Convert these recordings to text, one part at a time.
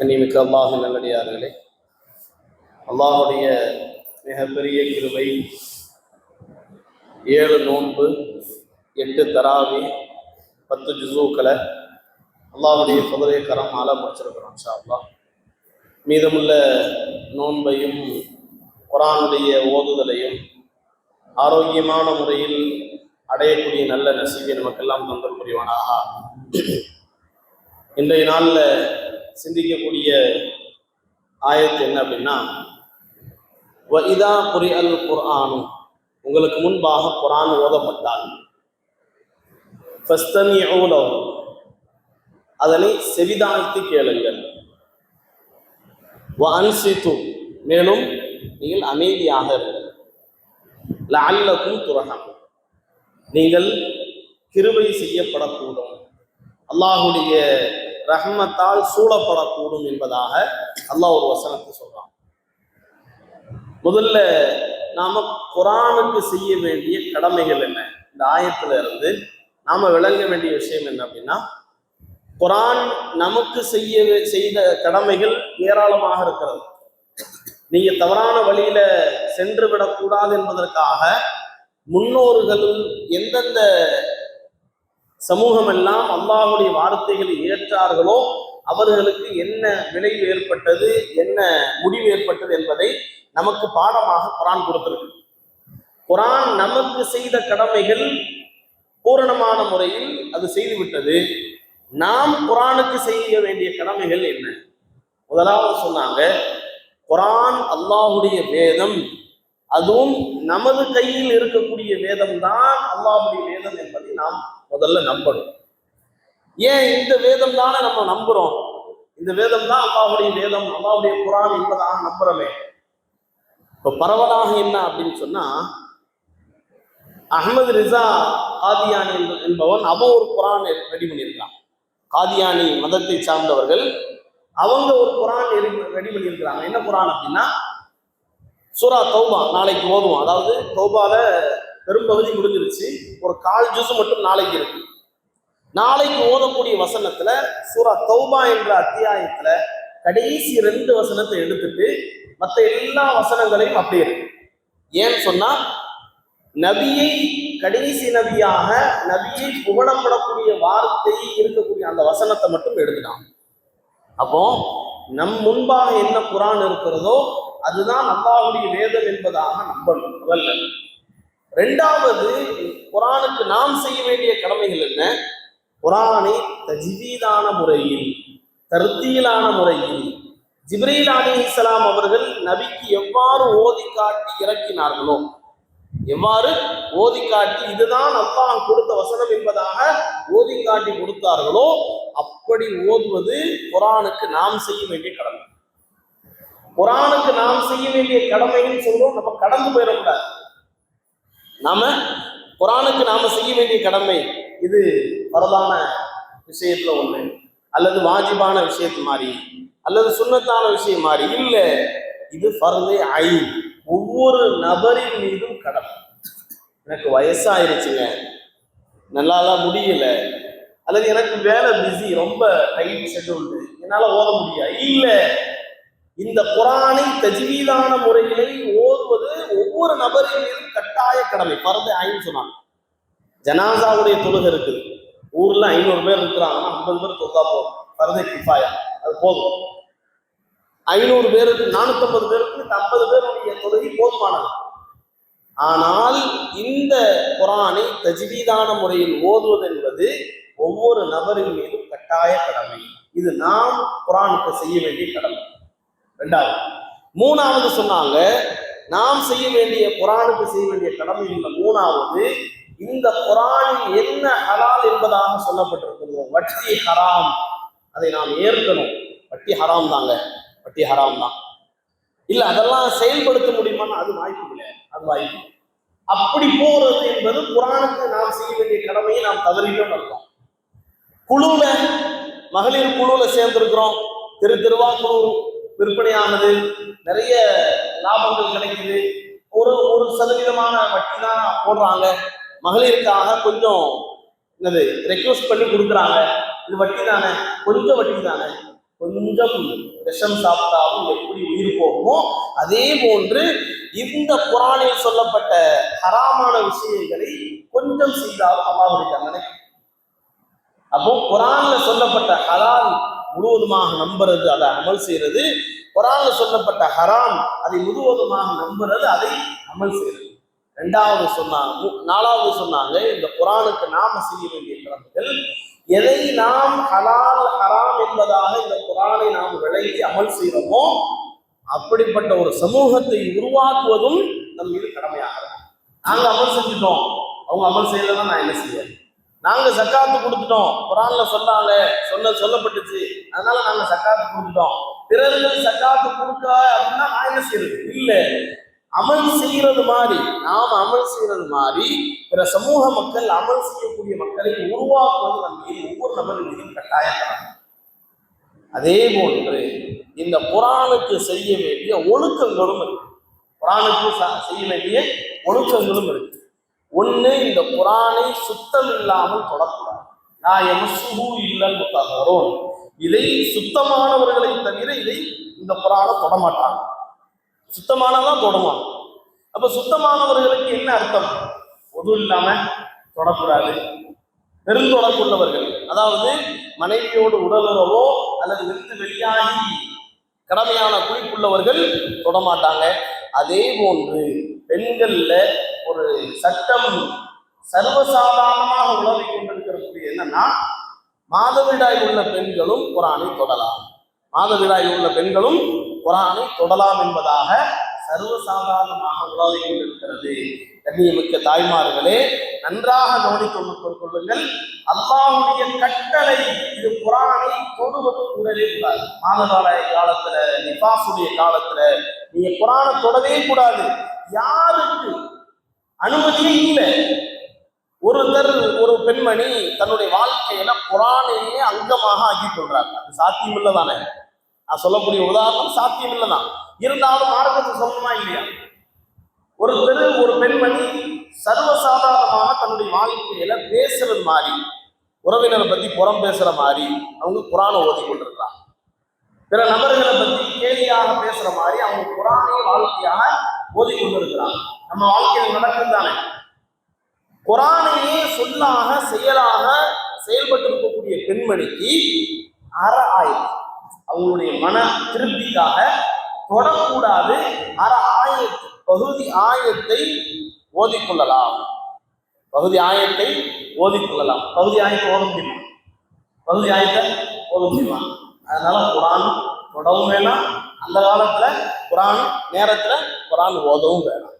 கண்ணிமிக்க அல்லாஹ் நல்லடியார்களே அல்லாஹுடைய மிகப்பெரிய கிருவை ஏழு நோன்பு எட்டு தராவி பத்து ஜுசூக்களை அல்லாஹுடைய குதிரை கரமால முடிச்சிருக்கிறோம் ஷா அல்லா மீதமுள்ள நோன்பையும் குரானுடைய ஓதுதலையும் ஆரோக்கியமான முறையில் அடையக்கூடிய நல்ல நசீவை நமக்கெல்லாம் தந்தல் புரிவானாக. இன்றைய நாளில் சிந்திக்கக்கூடிய ஆயத்து என்ன அப்படின்னா வஇதா புரி அல் குர்ஆனும் உங்களுக்கு முன்பாக குரான் ஓதப்பட்டால் அதனை செவிதாழ்த்தி கேளுங்கள். வ அன்சித்து மேலும் நீங்கள் அமைதியாக இருங்கள். துரகம் நீங்கள் கிருபை செய்யப்படக்கூடும். அல்லாஹுடைய ரஹ்மத்தால் சூழப்படக்கூடும் என்பதாக அல்லாஹ் ஒரு வசனத்தை சொல்றான். முதல்ல நாம குரானுக்கு செய்ய வேண்டிய கடமைகள் என்ன? இந்த ஆயத்துல இருந்து நாம விளங்க வேண்டிய விஷயம் என்ன அப்படின்னா குரான் நமக்கு செய்ய செய்த கடமைகள் ஏராளமாக இருக்கிறது. நீங்க தவறான வழியில சென்று விடக்கூடாது என்பதற்காக முன்னோர்கள் எந்தெந்த சமூகம் எல்லாம் அல்லாஹுடைய வார்த்தைகளை ஏற்றார்களோ அவர்களுக்கு என்ன விளைவு ஏற்பட்டது என்ன முடிவு ஏற்பட்டது என்பதை நமக்கு பாடமாக குரான் கொடுத்திருக்கு. குரான் நமக்கு செய்த கடமைகள் பூரணமான முறையில் அது செய்துவிட்டது. நாம் குரானுக்கு செய்ய வேண்டிய கடமைகள் என்ன? முதலாவது சொன்னாங்க குரான் அல்லாஹுடைய வேதம் அதுவும் நமது கையில் இருக்கக்கூடிய வேதம் தான் அல்லாஹுடைய வேதம் என்பது. பற்றி நாம் முதல்ல நம்பணும். ஏன் இந்த வேதம் தானே நம்ம நம்புறோம்? இந்த வேதம் தான் அல்லாஹுடைய வேதம் அல்லாஹுடைய குரான் என்பதாக நம்புறோமே. இப்போ பரவலாக என்ன அப்படின்னு சொன்னா அகமது ரிசா காதியானி என்பவன் அவன் ஒரு குரான் ரெடி பண்ணியிருக்கான் காதியானி மதத்தை சார்ந்தவர்கள் அவங்க ஒரு குரான் ரெடி பண்ணியிருக்கிறாங்க. என்ன குரான் அப்படின்னா சூரா தௌபா நாளைக்கு ஓதுவோம். அதாவது தௌபால பெரும்பகுதி முடிஞ்சிருச்சு. ஒரு கால் ஜூஸ் மட்டும் நாளைக்கு இருக்கு. நாளைக்கு ஓதக்கூடிய வசனத்துல சூரா தௌபா என்ற அத்தியாயத்துல கடைசி ரெண்டு வசனத்தை எடுத்துட்டு மற்ற எல்லா வசனங்களையும் அப்படியே இருக்கு. ஏன்னு சொன்னா நபியை கடைசி நபியாக நபியை புகழப்படக்கூடிய வார்த்தை இருக்கக்கூடிய அந்த வசனத்தை மட்டும் எழுதினான் அப்போ நம் முன்பாக என்ன குரான் இருக்கிறதோ அதுதான் அல்லாஹுடைய வேதம் என்பதாக நம்பணும். முதல்ல. ரெண்டாவது குரானுக்கு நாம் செய்ய வேண்டிய கடமைகள் என்ன? குரானை தஜ்வீதான முறையில் தருத்தியிலான முறையில் ஜிப்ரீல் அலி இஸ்லாம் அவர்கள் நபிக்கு எவ்வாறு ஓதி காட்டி இறக்கினார்களோ எவ்வாறு ஓதி காட்டி இதுதான் அல்லாஹ் கொடுத்த வசனம் என்பதாக ஓதி காட்டி கொடுத்தார்களோ அப்படி ஓதுவது குரானுக்கு நாம் செய்ய வேண்டிய கடமை. குரானுக்கு நாம் செய்ய வேண்டிய கடமைன்னு சொல்றோம் நம்ம கடந்து போயிடக்கூடாது. நாம குரானுக்கு நாம செய்ய வேண்டிய கடமை இது பரதான விஷயத்துல ஒண்ணு. அல்லது வாஜிபான விஷயத்து மாதிரி அல்லது சுண்ணத்தான விஷயம் மாதிரி இல்ல இது ஃபர்தே ஐ ஒவ்வொரு நபரின் மீதும் கடமை எனக்கு வயசாயிருச்சுங்க. நல்லாலாம் முடியல. அல்லது எனக்கு வேலை பிஸி ரொம்ப டைட் ஷெட்யூல்டு என்னால ஓத முடியாது இல்ல. இந்த குரானை தஜ்வீதான முறைகளை ஓதுவது ஒவ்வொரு நபரின் மீதும் கடமை. பரது ஐன்னு சொன்னாங்க. ஜனாசாவுடைய தொழுகை இருக்குது. ஊர்ல ஐநூறு பேர் இருக்கிறாங்கன்னா ஐம்பது பேர் தொழுதா போதும். பரதை கிஃபாயா. அது போதும். ஐநூறு பேருக்கு நானூத்தம்பது பேருக்கு இந்த ஐம்பது பேருடைய தொழுகை போதுமானது. ஆனால் இந்த குரானை தஜ்வீதான முறையில் ஓதுவது என்பது ஒவ்வொரு நபரின் மீதும் கட்டாய கடமை. இது நாம் குரானுக்கு செய்ய வேண்டிய கடமை. ரெண்டாவது. மூணாவது சொன்னாங்க நாம் செய்ய வேண்டிய குரானுக்கு செய்ய வேண்டிய கடமை இந்த மூணாவது இந்த குரானில் என்ன ஹலால் என்பதாக சொல்லப்பட்டிருக்கிறதோ வட்டி ஹராம். அதை நாம் ஏற்கணும். வட்டி ஹராம் தாங்க. வட்டி ஹராம் தான். இல்லை அதெல்லாம் செயல்படுத்த முடியுமான்னு அது வாய்ப்பு இல்லை. அது வாய்ப்பு அப்படி போறது என்பது குரானுக்கு நாம் செய்ய வேண்டிய கடமையை நாம் தவறிட்டோம் இருக்கோம் குழுல மகளிர் குழுல சேர்ந்திருக்கிறோம். திரு திருவாக்கூர் விற்பனையானது. நிறைய லாபங்கள் கிடைக்குது. ஒரு ஒரு சதவீதமான வட்டி தான் போடுறாங்க. மகளிருக்காக கொஞ்சம் என்னது ரெக்வஸ்ட் பண்ணி கொடுக்குறாங்க. இது வட்டி தானே கொஞ்சம் வட்டி தானே கொஞ்சம் விஷம் சாப்பிட்டாலும் எப்படி உயிர் போகுமோ அதே போன்று இந்த குரானில் சொல்லப்பட்ட ஹராமான விஷயங்களை கொஞ்சம் செய்தாலும் அல்லாஹ்வுடைய தண்டனை அப்போ குரான்ல சொல்லப்பட்ட ஹலால் முழுவதுமாக நம்புறது அதை அமல் செய்யறது குரான்ல சொல்லப்பட்ட ஹராம் அதை முழுவதுமாக நம்புறது அதை அமல் செய்யறது ரெண்டாவது சொன்னாங்க நாலாவது சொன்னாங்க இந்த குரானுக்கு நாம செய்ய வேண்டிய கடமைகள் எதை நாம் ஹலால் ஹராம் என்பதாக இந்த குரானை நாம் விளங்கி அமல் செய்கிறோமோ அப்படிப்பட்ட ஒரு சமூகத்தை உருவாக்குவதும் நம் மீது கடமையாகிறது நாங்க அமல் செஞ்சுட்டோம் அவங்க அமல் செய்யலன்னா நான் என்ன செய்வேன்? நாங்க சக்காத்து கொடுத்துட்டோம் குரான்ல சொன்னாங்க சொன்ன சொல்லப்பட்டுச்சு. அதனால நாங்க சக்காத்து கொடுத்துட்டோம் பிறர்கள் சக்காத்து கொடுக்க அப்படின்னா நான் என்ன செய்யறது. இல்ல. அமல் செய்யறது மாதிரி. நாம் அமல் செய்யறது மாதிரி பிற சமூக மக்கள் அமல் செய்யக்கூடிய மக்களை உருவாக்குவது நம்ம ஒவ்வொரு நபரின் மீதும் கட்டாயம் அதே போன்று இந்த புராணுக்கு செய்ய வேண்டிய ஒழுக்கங்களும் இருக்கு. புராணுக்கு ச- செய்ய வேண்டிய ஒழுக்கங்களும் இருக்கு. ஒன்று இந்த குரானை சுத்தம் இல்லாமல் தொடக்கூடாது. நான் எமசுகு இல்லல் முத்தகரோன் இதை சுத்தமானவர்களை தவிர இதை இந்த குரானை தொடமாட்டாங்க. சுத்தமானதான் தொடமாங்க. அப்ப சுத்தமானவர்களுக்கு என்ன அர்த்தம்? பொது இல்லாம தொடக்கூடாது. பெருந்தொடர்புள்ளவர்கள் அதாவது மனைவியோடு உடலுறவோ அல்லது விருந்து வெளியாகி கடமையான குறிப்புள்ளவர்கள் தொடமாட்டாங்க. அதே போன்று பெண்கள்ல ஒரு சட்டம் சர்வசாதாரணமாக உழவை கொண்டிருக்கிறது என்னன்னா மாதவிடாய் உள்ள பெண்களும் குரானை தொடலாம். மாதவிடாய் உள்ள பெண்களும் குரானை தொடலாம் என்பதாக சர்வசாதாரணமாக உலவி கொண்டிருக்கிறது. கண்ணியமிக்க தாய்மார்களே நன்றாக கவனித்துக் கொள்ளுங்கள். அல்லாவுடைய கட்டளை இது குரானை தொடுவது கூடவே கூடாது. மாதவிடாய் காலத்துல நிபாசுடைய காலத்துல நீங்க குரானை தொடவே கூடாது. யாருக்கு? அனுமதியே இல்லை. ஒருத்தர் ஒரு பெண்மணி தன்னுடைய வாழ்க்கையில குரானையே அங்கமாக ஆக்கி கொள்றாங்க. அது சாத்தியம் இல்லை தானே நான் சொல்லக்கூடிய உதாரணம் சாத்தியம் இல்லை தான் இருந்தாலும் மார்க்கத்தை சொல்லணுமா இல்லையா? ஒருத்தர் ஒரு பெண்மணி சர்வசாதாரணமாக தன்னுடைய வாழ்க்கையில பேசுறது மாதிரி உறவினரை பத்தி புறம் பேசுற மாதிரி அவங்க குரானை ஓதி கொண்டிருக்கிறாங்க. பிற நபர்களை பத்தி கேலியாக பேசுற மாதிரி அவங்க குரானையே வாழ்க்கையாக ஓதி கொண்டிருக்கிறாங்க. நம்ம வாழ்க்கையில் நடக்கும் தானே குரானையே சொல்லாக செயலாக செயல்பட்டு இருக்கக்கூடிய பெண்மணிக்கு அற ஆயிரம் அவங்களுடைய மன திருப்திக்காக தொடக்கூடாது. அற ஆயத்து பகுதி ஆயத்தை ஓதிக்கொள்ளலாம். பகுதி ஆயத்தை ஓதிக்கொள்ளலாம். பகுதி ஆயத்தை ஓத முடியுமா? பகுதி ஆயத்தை ஓத முடியுமா? அதனால குரான் தொடவும் வேணாம். அந்த காலத்துல குரான் நேரத்துல குரான் ஓதவும் வேணாம்.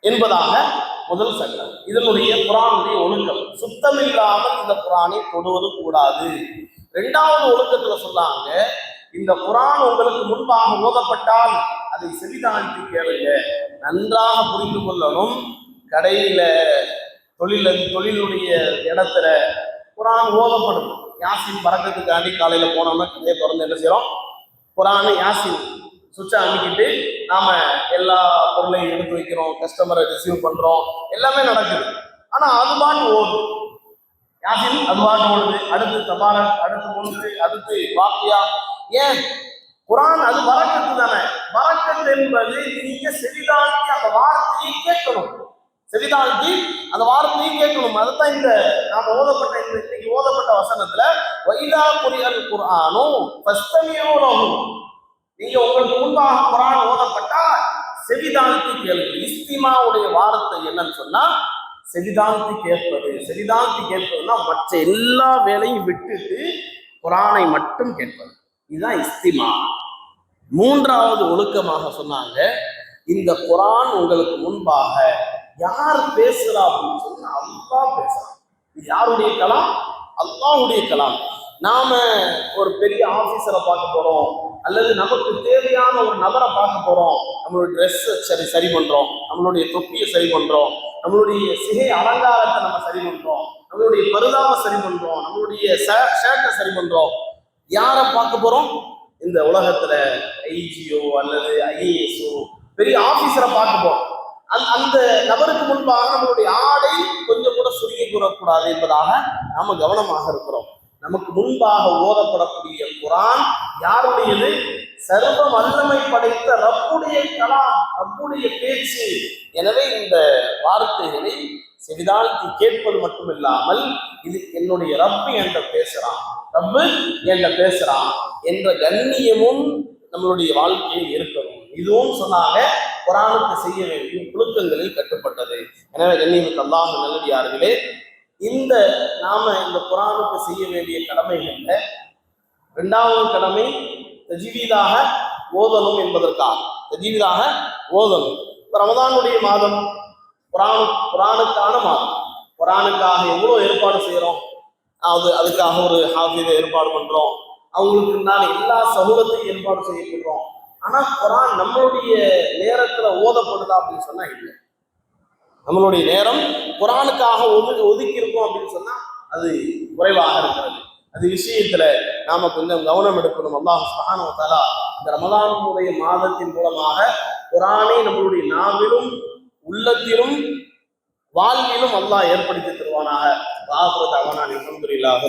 என்பதாக முதல் சட்டம் இதனுடைய குரானுடைய ஒழுக்கம். சுத்தம் இல்லாமல் இந்த குரானை தொடுவது கூடாது. இரண்டாவது ஒழுக்கத்துல சொன்னாங்க இந்த குரான் உங்களுக்கு முன்பாக ஓதப்பட்டால் அதை செவிதாழ்த்தி கேளுங்க. நன்றாக புரிந்து கொள்ளணும். கடையில தொழில தொழிலுடைய இடத்துல குரான் ஓதப்படும் யாசின் பறக்கிறதுக்காண்டி காலையில போனோம்னா கடையை திறந்து என்ன செய்யறோம்? குரான் யாசின் சுவிட்சை அமைக்கிட்டு நாம எல்லா பொருளையும் எடுத்து வைக்கிறோம் கஸ்டமரை ரிசீவ் பண்றோம். எல்லாமே நடக்குது. ஆனா அது பாட்டு ஓடுது. யாசின் அது பாட்டு ஓடுது. அடுத்து தபால அடுத்து ஒன்று அடுத்து வாக்கியா. ஏன்? குரான் அது வரக்கத்து தானே. வரக்கத்து என்பது நீங்க செவிதாழ்த்தி அந்த வார்த்தையை கேட்கணும். செவிதாழ்த்தி அந்த வார்த்தையை கேட்கணும். அதுதான் இந்த நாம ஓதப்பட்ட இந்த இன்னைக்கு ஓதப்பட்ட வசனத்துல வைதா புரியல் குரானும் பஸ்தமியோனும் நீங்க உங்களுக்கு முன்பாக குரான் ஓதப்பட்டா செவிதாழ்த்தி கேளுங்க. இஸ்திமாவுடைய வார்த்தை என்னன்னு சொன்னா செவிதாழ்த்தி கேட்பது. செவிதாழ்த்தி கேட்பதுன்னா மற்ற எல்லா வேலையும் விட்டுட்டு குரானை மட்டும் கேட்பது. இதுதான் இஸ்திமா. மூன்றாவது ஒழுக்கமாக சொன்னாங்க இந்த குரான் உங்களுக்கு முன்பாக யார் பேசுறா அப்படின்னு சொன்னா அல்லா பேசுறான். இது யாருடைய கலாம்? அல்லாவுடைய கலாம். நாம ஒரு பெரிய ஆபீசரை பார்க்க போறோம். அல்லது நமக்கு தேவையான ஒரு நபரை பார்க்க போறோம். நம்மளுடைய ட்ரெஸ் சரி சரி பண்றோம். நம்மளுடைய தொப்பியை சரி பண்றோம். நம்மளுடைய சிகை அலங்காரத்தை நம்ம சரி பண்றோம். நம்மளுடைய பருதாவை சரி பண்றோம். நம்மளுடைய ஷர்ட்டை சரி பண்றோம். யாரை பார்க்க போறோம்? இந்த உலகத்துல ஐஜிஓ அல்லது ஐஏஎஸ்ஓ பெரிய ஆபீசரை பார்க்க போறோம். அந்த அந்த நபருக்கு முன்பாக நம்மளுடைய ஆடை கொஞ்சம் கூட சுருங்கி கூறக்கூடாது என்பதாக நாம கவனமாக இருக்கிறோம். நமக்கு முன்பாக ஓதப்படக்கூடிய குரான் யாருடையது? சர்வ வல்லமை படைத்த ரப்புடைய கலாம் ரப்புடைய பேச்சு. எனவே இந்த வார்த்தைகளை செவிதாழ்த்தி கேட்பது மட்டுமில்லாமல் இது என்னுடைய ரப்பு என்ற பேசுறான். ரப்பு என்ற பேசுறான் என்ற கண்ணியமும் நம்மளுடைய வாழ்க்கையில் இருக்கணும். இதுவும் சொன்னாங்க குரானுக்கு செய்ய வேண்டிய புழுக்கங்களில் கட்டுப்பட்டது. எனவே கண்ணியமிக்கு அல்லாஹ் நல்லடியார்களே இந்த நாம இந்த குரானுக்கு செய்ய வேண்டிய கடமைகள்ல இரண்டாவது கடமை தஜீவீதாக ஓதணும் என்பதற்காக. தஜீவீதாக ஓதணும். இப்போ ரமதானுடைய மாதம் குரானு குரானுக்கான மாதம். குரானுக்காக எவ்வளோ ஏற்பாடு செய்கிறோம் அது அதுக்காக ஒரு ஹாஃபிதை ஏற்பாடு பண்ணுறோம் அவங்களுக்கு நான் எல்லா சமூகத்தையும் ஏற்பாடு செய்யப்படுறோம். ஆனால் குரான் நம்மளுடைய நேரத்தில் ஓதப்படுதா அப்படின்னு சொன்னால் இல்லை. நம்மளுடைய நேரம் குரானுக்காக ஒது ஒதுக்கி இருக்கோம் அப்படின்னு சொன்னால் அது குறைவாக இருக்கிறது. அது விஷயத்துல நாம கொஞ்சம் கவனம் எடுக்கணும். அல்லாஹ் சுப்ஹானஹு இந்த ரமலானுடைய மாதத்தின் மூலமாக குரானை நம்மளுடைய நாவிலும் உள்ளத்திலும் வாழ்விலும் அல்லாஹ் ஏற்படுத்தி தருவானாக. வாகுறது அவனான் இன்னும் புரியலாக